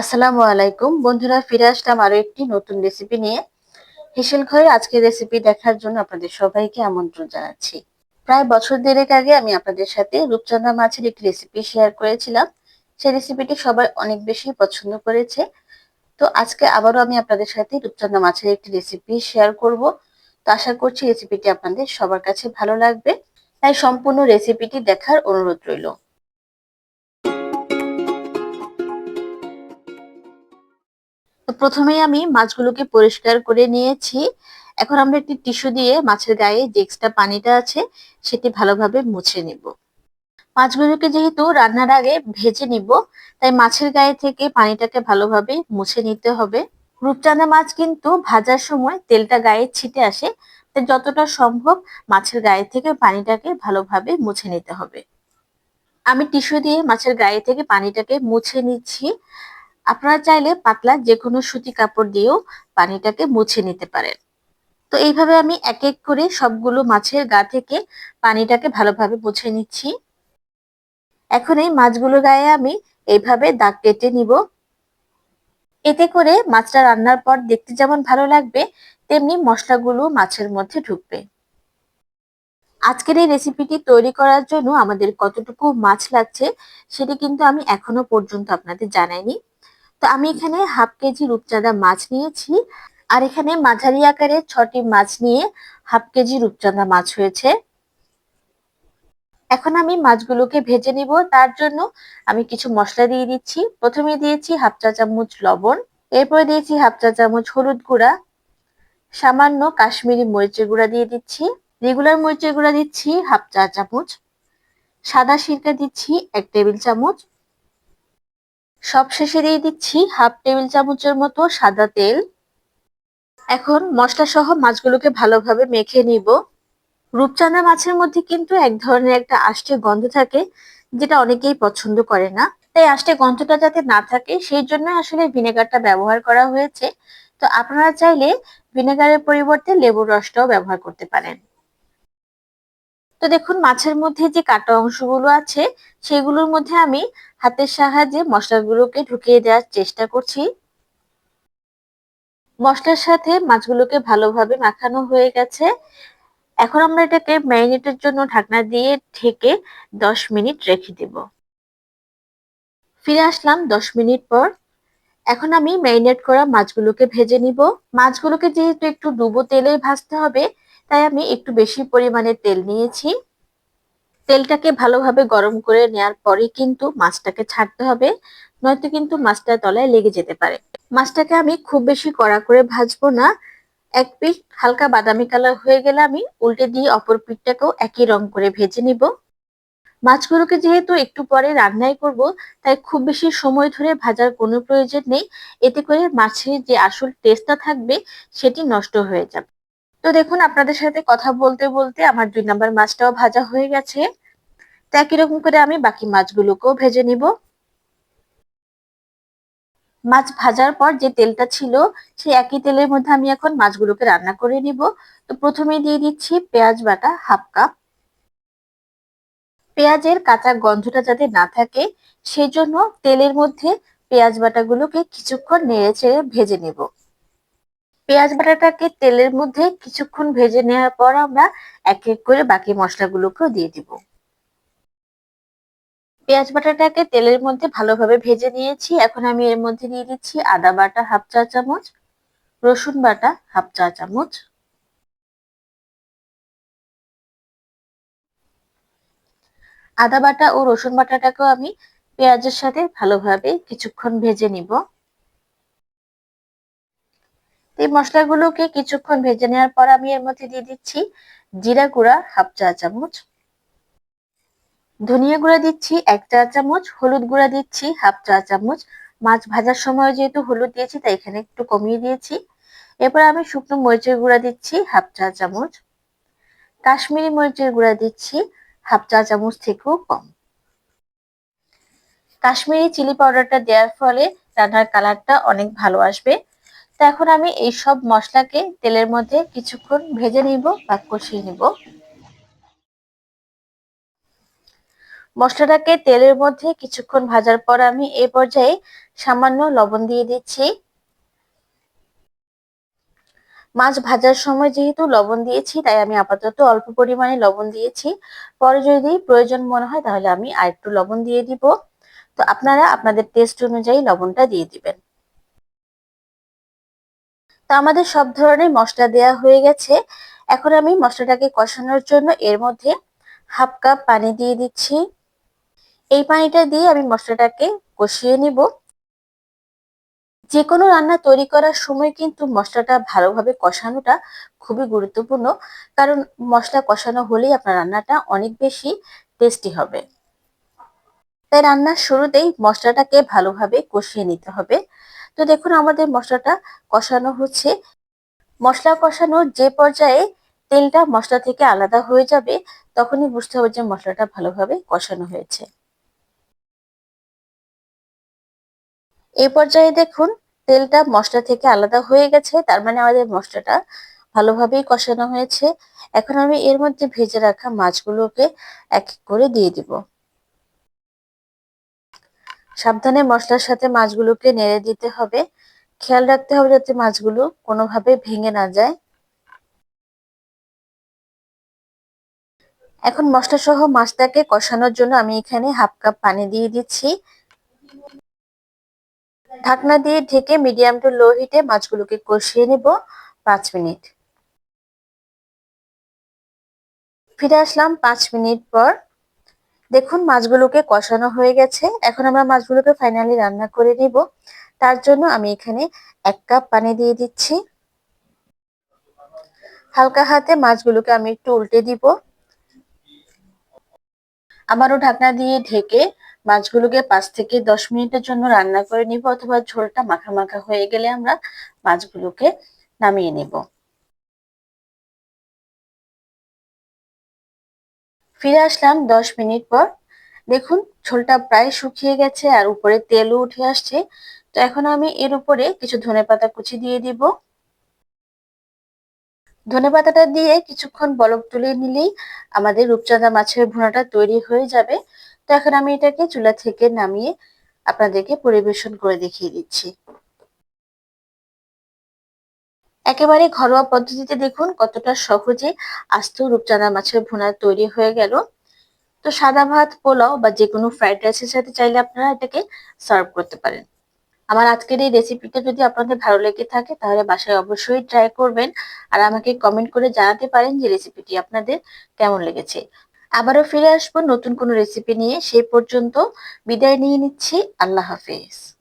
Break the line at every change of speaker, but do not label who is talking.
আসসালামু আলাইকুম। বন্ধুরা, ফিরে আসলাম আরও একটি নতুন রেসিপি নিয়ে। হেসেল ঘরের আজকের রেসিপি দেখার জন্য আপনাদের সবাইকে আমন্ত্রণ জানাচ্ছি। প্রায় বছর দেড়েক আগে আমি আপনাদের সাথে রূপচন্দা মাছের একটি রেসিপি শেয়ার করেছিলাম। সেই রেসিপিটি সবাই অনেক বেশি পছন্দ করেছে। তো আজকে আবারও আমি আপনাদের সাথে রূপচন্দা মাছের একটি রেসিপি শেয়ার করব। তো আশা করছি রেসিপিটি আপনাদের সবার কাছে ভালো লাগবে। তাই সম্পূর্ণ রেসিপিটি দেখার অনুরোধ রইল। তো প্রথমেই আমি মাছগুলোকে পরিষ্কার করে নিয়েছি। এখন আমরা একটি টিস্যু দিয়ে মাছের গায়ে যে এক্সট্রা পানিটা আছে, সেটি ভালোভাবে মুছে নিব। মাছগুলোকে যেহেতু রান্নার আগে ভেজে নিব, তাই মাছের গায়ে থেকে পানিটাকে ভালোভাবে মুছে নিতে হবে। রূপচাঁদা মাছ কিন্তু ভাজার সময় তেলটা গায়ে ছিটে আসে, তাই যতটা সম্ভব মাছের গায়ে থেকে পানিটাকে ভালোভাবে মুছে নিতে হবে। আমি টিস্যু দিয়ে মাছের গায়ে থেকে পানিটাকে মুছে নিচ্ছি। আপনারা চাইলে পাতলা যে কোনো সুতি কাপড় দিয়েও পানিটাকে মুছে নিতে পারেন। তো এইভাবে আমি এক এক করে সবগুলো মাছের গা থেকে পানিটাকে ভালোভাবে মুছে নিচ্ছি। এখন এই মাছগুলো গায়ে আমি এইভাবে দাগ কেটে নিব। এতে করে মাছটা রান্নার পর দেখতে যেমন ভালো লাগবে, তেমনি মশলাগুলো মাছের মধ্যে ঢুকবে। আজকের এই রেসিপিটি তৈরি করার জন্য আমাদের কতটুকু মাছ লাগছে, সেটি কিন্তু আমি এখনও পর্যন্ত আপনাদের জানাইনি। আমি এখানে হাফ কেজি রূপচাঁদা মাছ নিয়েছি। আর এখানে মাঝারি আকারে ছটি মাছ নিয়ে হাফ কেজি রূপচাঁদা মাছ হয়েছে। এখন আমি মাছগুলোকে ভেজে নিব। তার জন্য আমি কিছু মশলা দিয়ে দিচ্ছি। প্রথমে দিয়েছি হাফ চা চামচ লবণ। এরপরে দিয়েছি হাফ চা চামচ হলুদ গুঁড়া। সামান্য কাশ্মীরি মরিচের গুঁড়া দিয়ে দিচ্ছি। রেগুলার মরিচের গুঁড়া দিচ্ছি হাফ চা চামচ। সাদা সিরকা দিচ্ছি এক টেবিল চামচ। সব শেষে দিয়ে দিচ্ছি হাফ টেবিল চামচের মতো সাদা তেল। এখন মশলা সহ মাছগুলোকে ভালোভাবে মেখে নিব। রূপচাঁদা মাছের মধ্যে কিন্তু এক ধরনের একটা আষ্টে গন্ধ থাকে, যেটা অনেকেই পছন্দ করে না। তাই আষ্টে গন্ধটা যাতে না থাকে, সেই জন্য আসলে ভিনেগারটা ব্যবহার করা হয়েছে। তো আপনারা চাইলে ভিনেগারের পরিবর্তে লেবুর রসটাও ব্যবহার করতে পারেন। তো দেখুন, মাছের মধ্যে যে কাটা অংশগুলো আছে, সেগুলোর মধ্যে আমি হাতের সাহায্যে মশলাগুলোকে ঢুকিয়ে দেওয়ার চেষ্টা করছি। মশলার সাথে মাছগুলোকে ভালোভাবে মাখানো হয়ে গেছে। এখন আমরা এটাকে ম্যারিনেটের জন্য ঢাকনা দিয়ে ঢেকে দশ মিনিট রেখে দেব। ফিরে আসলাম দশ মিনিট পর। এখন আমি ম্যারিনেট করা মাছগুলোকে ভেজে নিব। মাছগুলোকে যেহেতু একটু ডুবো তেলে ভাজতে হবে তাই আমি একটু বেশি পরিমাণে তেল নিয়েছি। তেলটাকে ভালোভাবে গরম করে নেওয়ার পরে কিন্তু মাছটাকে ছাড়তে হবে, নয়তো কিন্তু মাছটা তলায় লেগে যেতে পারে। মাছটাকে আমি খুব বেশি কড়া করে ভাজবো না। এক পিঠ হালকা বাদামি কালার হয়ে গেলে আমি উল্টে দিয়ে অপর পিঠটাকেও একই রং করে ভেজে নিব। মাছগুলোকে যেহেতু একটু পরে রান্নাই করব, তাই খুব বেশি সময় ধরে ভাজার কোনো প্রয়োজন নেই। এতে করে মাছের যে আসল টেস্টটা থাকবে, সেটি নষ্ট হয়ে যাবে। তো দেখুন, আপনাদের সাথে কথা বলতে বলতে আমার দুই নাম্বার মাছটাও ভাজা হয়ে গেছে। তো একই রকম করে আমি বাকি মাছগুলোকেও ভেজে নিব। মাছ ভাজার পর যে তেলটা ছিল, সেই একই তেলের মধ্যে আমি এখন মাছগুলোকে রান্না করে নিব। তো প্রথমে দিয়ে দিচ্ছি পেঁয়াজ বাটা হাফ কাপ। পেঁয়াজের কাঁচা গন্ধটা যাতে না থাকে, সেজন্য তেলের মধ্যে পেঁয়াজ বাটাগুলোকে কিছুক্ষণ নেড়ে চেড়ে ভেজে নেব। পেঁয়াজ বাটাটাকে তেলের মধ্যে কিছুক্ষণ ভেজে নেওয়ার পর আমরা এক এক করে বাকি মশলাগুলোকেও দিয়ে দিব। পেঁয়াজ বাটাটাকে তেলের মধ্যে ভালোভাবে ভেজে নিয়েছি। এখন আমি এর মধ্যে দিয়ে দিচ্ছি আদা বাটা হাফ চা চামচ, রসুন বাটা হাফ চা চামচ। আদা বাটা ও রসুন বাটাটাকেও আমি পেঁয়াজের সাথে ভালোভাবে কিছুক্ষণ ভেজে নিব। এই মশলাগুলোকে কিছুক্ষণ ভেজে নেওয়ার পর আমি এর মধ্যে দিয়ে দিচ্ছি জিরা গুঁড়া হাফ চা চামচ। ধনিয়া গুঁড়া দিচ্ছি এক চা চামচ, হলুদ গুঁড়া দিচ্ছি হাফ চা চামচ। মাছ ভাজার সময় যেহেতু হলুদ দিয়েছি, তাই এখানে একটু কমিয়ে দিয়েছি। এরপর আমি শুকনো মরিচের গুঁড়া দিচ্ছি হাফ চা চামচ। কাশ্মীরি মরিচের গুঁড়া দিচ্ছি হাফ চা চামচ থেকেও কম। কাশ্মীরি চিলি পাউডারটা দেওয়ার ফলে রান্নার কালারটা অনেক ভালো আসবে। তো এখন আমি এই সব মশলাকে তেলের মধ্যে কিছুক্ষণ ভেজে নিব বা কষিয়ে নিব। মশলাটাকে তেলের মধ্যে কিছুক্ষণ ভাজার পর আমি এ পর্যায়ে সামান্য লবণ দিয়ে দিচ্ছি। মাছ ভাজার সময় যেহেতু লবণ দিয়েছি, তাই আমি আপাতত অল্প পরিমাণে লবণ দিয়েছি। পরে যদি প্রয়োজন মনে হয়, তাহলে আমি আর একটু লবণ দিয়ে দিব। তো আপনারা আপনাদের টেস্ট অনুযায়ী লবণটা দিয়ে দিবেন। তো আমাদের সব ধরনের মশলা দেয়া হয়ে গেছে। এখন আমি মশলাটাকে কষানোর জন্য এর মধ্যে হাফ কাপ পানি দিয়ে দিচ্ছি। এই পানিটা দিয়ে আমি মশলাটাকে কষিয়ে নিব। যে কোনো রান্না তৈরি করার সময় কিন্তু মশলাটা ভালোভাবে কষানোটা খুবই গুরুত্বপূর্ণ, কারণ মশলা কষানো হলেই আপনার রান্নাটা অনেক বেশি টেস্টি হবে। তাই রান্নার শুরুতেই মশলাটাকে ভালোভাবে কষিয়ে নিতে হবে। তো দেখুন আমাদের মশলাটা কষানো হচ্ছে। মশলা কষানোর যে পর্যায়ে তেলটা মশলা থেকে আলাদা হয়ে যাবে, তখনই বুঝতে হবে যে মশলাটা ভালোভাবে কষানো হয়েছে। এই পর্যায়ে দেখুন, তেলটা মশলা থেকে আলাদা হয়ে গেছে, তার মানে আমাদের মশলাটা ভালোভাবেই কষানো হয়েছে। এখন আমি এর মধ্যে ভেজে রাখা মাছগুলোকে এক এক করে দিয়ে দিব। সাবধানে মশলার সাথে মাছগুলোকে নেড়ে দিতে হবে। খেয়াল রাখতে হবে যাতে মাছগুলো কোনোভাবে ভেঙে না যায়। এখন মশলা সহ মাছটাকে কষানোর জন্য আমি এখানে হাফ কাপ পানি দিয়ে দিচ্ছি। ঢাকনা দিয়ে ঢেকে মিডিয়াম টু লো হিটে মাছগুলোকে কষিয়ে নেব পাঁচ মিনিট। ফিরে আসলাম পাঁচ মিনিট পর। দেখুন, মাছগুলোকে কষানো হয়ে গেছে। এখন আমরা মাছগুলোকে ফাইনালি রান্না করে নিব। তার জন্য আমি এখানে এক কাপ পানি দিয়ে দিচ্ছি। হালকা হাতে মাছগুলোকে আমি একটু উল্টে দিব। আবারও ঢাকনা দিয়ে ঢেকে মাছগুলোকে পাঁচ থেকে দশ মিনিটের জন্য রান্না করে নিব অথবা ঝোলটা মাখা মাখা হয়ে গেলে আমরা মাছগুলোকে নামিয়ে নেব। ফিরে আসলাম দশ মিনিট পর। দেখুন, ঝোলটা প্রায় শুকিয়ে গেছে আর উপরে তেলও উঠে আসছে। তো এখন আমি এর উপরে কিছু ধনে পাতা কুচি দিয়ে দিব। ধনে পাতাটা দিয়ে কিছুক্ষণ বলক তুলে নিলেই আমাদের রূপচাঁদা মাছের ভুনাটা তৈরি হয়ে যাবে। তো এখন আমি এটাকে চুলা থেকে নামিয়ে আপনাদেরকে পরিবেশন করে দেখিয়ে দিচ্ছি। একেবারে ঘরোয়া পদ্ধতিতে দেখুন কতটা সহজে আস্ত রূপচাঁদা মাছের ভুনা তৈরি হয়ে গেল। তো সাদা ভাত, পোলাও বা যে কোনো ফ্রাইড রাইসের সাথে চাইলে আপনারা এটাকে সার্ভ করতে পারেন। আমার আজকের এই রেসিপিটা যদি আপনাদের ভালো লেগে থাকে তাহলে বাসায় অবশ্যই ট্রাই করবেন আর আমাকে কমেন্ট করে জানাতে পারেন যে রেসিপিটি আপনাদের কেমন লেগেছে। আবারও ফিরে আসব নতুন কোনো রেসিপি নিয়ে। সেই পর্যন্ত বিদায় নিয়ে নিচ্ছি। আল্লাহ হাফেজ।